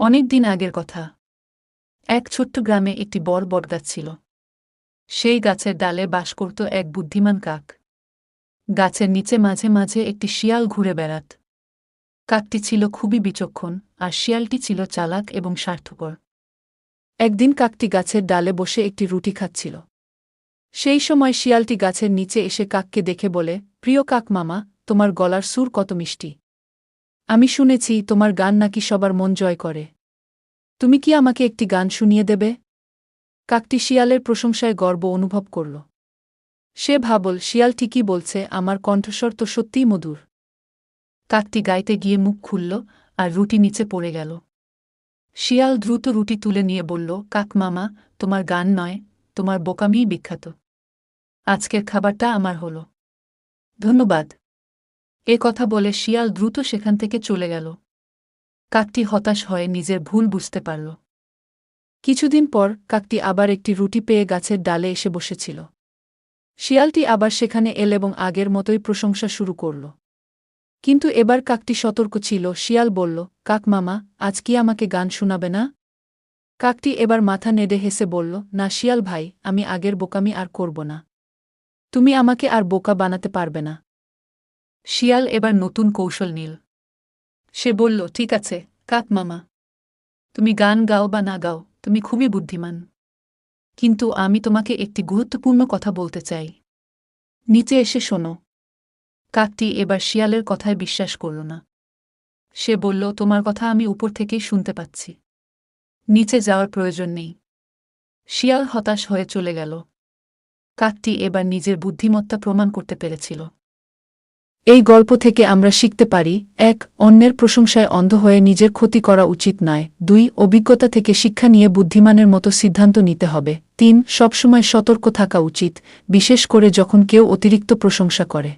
অনেক দিন আগের কথা। এক ছোট্ট গ্রামে একটি বড় বটগাছ ছিল। সেই গাছের ডালে বাস করত এক বুদ্ধিমান কাক। গাছের নিচে মাঝে মাঝে একটি শিয়াল ঘুরে বেড়াত। কাকটি ছিল খুবই বিচক্ষণ আর শিয়ালটি ছিল চালাক এবং স্বার্থপর। একদিন কাকটি গাছের ডালে বসে একটি রুটি খাচ্ছিল। সেই সময় শিয়ালটি গাছের নিচে এসে কাককে দেখে বলে, প্রিয় কাক মামা, তোমার গলার সুর কত মিষ্টি। আমি শুনেছি তোমার গান নাকি সবার মন জয় করে। তুমি কি আমাকে একটি গান শুনিয়ে দেবে? কাকটি শিয়ালের প্রশংসায় গর্ব অনুভব করল। সে ভাবল, শিয়াল ঠিকই বলছে, আমার কণ্ঠস্বর তো সত্যিই মধুর। কাকটি গাইতে গিয়ে মুখ খুলল আর রুটি নিচে পড়ে গেল। শিয়াল দ্রুত রুটি তুলে নিয়ে বলল, কাক মামা, তোমার গান নয়, তোমার বোকামিই বিখ্যাত। আজকের খাবারটা আমার হল। ধন্যবাদ। এ কথা বলে শিয়াল দ্রুত সেখান থেকে চলে গেল। কাকটি হতাশ হয়ে নিজের ভুল বুঝতে পারল। কিছুদিন পর কাকটি আবার একটি রুটি পেয়ে গাছের ডালে এসে বসেছিল। শিয়ালটি আবার সেখানে এল এবং আগের মতোই প্রশংসা শুরু করল। কিন্তু এবার কাকটি সতর্ক ছিল, শিয়াল বলল, কাক মামা, আজ কি আমাকে গান শোনাবে না? কাকটি এবার মাথা নেড়ে হেসে বলল, না শিয়াল ভাই, আমি আগের বোকামি আর করব না। তুমি আমাকে আর বোকা বানাতে পারবে না। শিয়াল এবার নতুন কৌশল নীল। সে বলল, ঠিক আছে, কাক মামা। তুমি গান গাও বা না গাও, তুমি খুবই বুদ্ধিমান। কিন্তু আমি তোমাকে একটি গুরুত্বপূর্ণ কথা বলতে চাই। নিচে এসে শোনো। কাকটি এবার শিয়ালের কথায় বিশ্বাস করল না। সে বলল, তোমার কথা আমি উপর থেকেই শুনতে পাচ্ছি। নিচে যাওয়ার প্রয়োজন নেই শিয়াল হতাশ হয়ে চলে গেল। কাকটি এবার নিজের বুদ্ধিমত্তা প্রমাণ করতে পেরেছিল। এই গল্প থেকে আমরা শিখতে পারি, এক, অন্যের প্রশংসায় অন্ধ হয়ে নিজের ক্ষতি করা উচিত নয়। দুই, অভিজ্ঞতা থেকে শিক্ষা নিয়ে বুদ্ধিমানের মতো সিদ্ধান্ত নিতে হবে। তিন, সবসময় সতর্ক থাকা উচিত, বিশেষ করে যখন কেউ অতিরিক্ত প্রশংসা করে।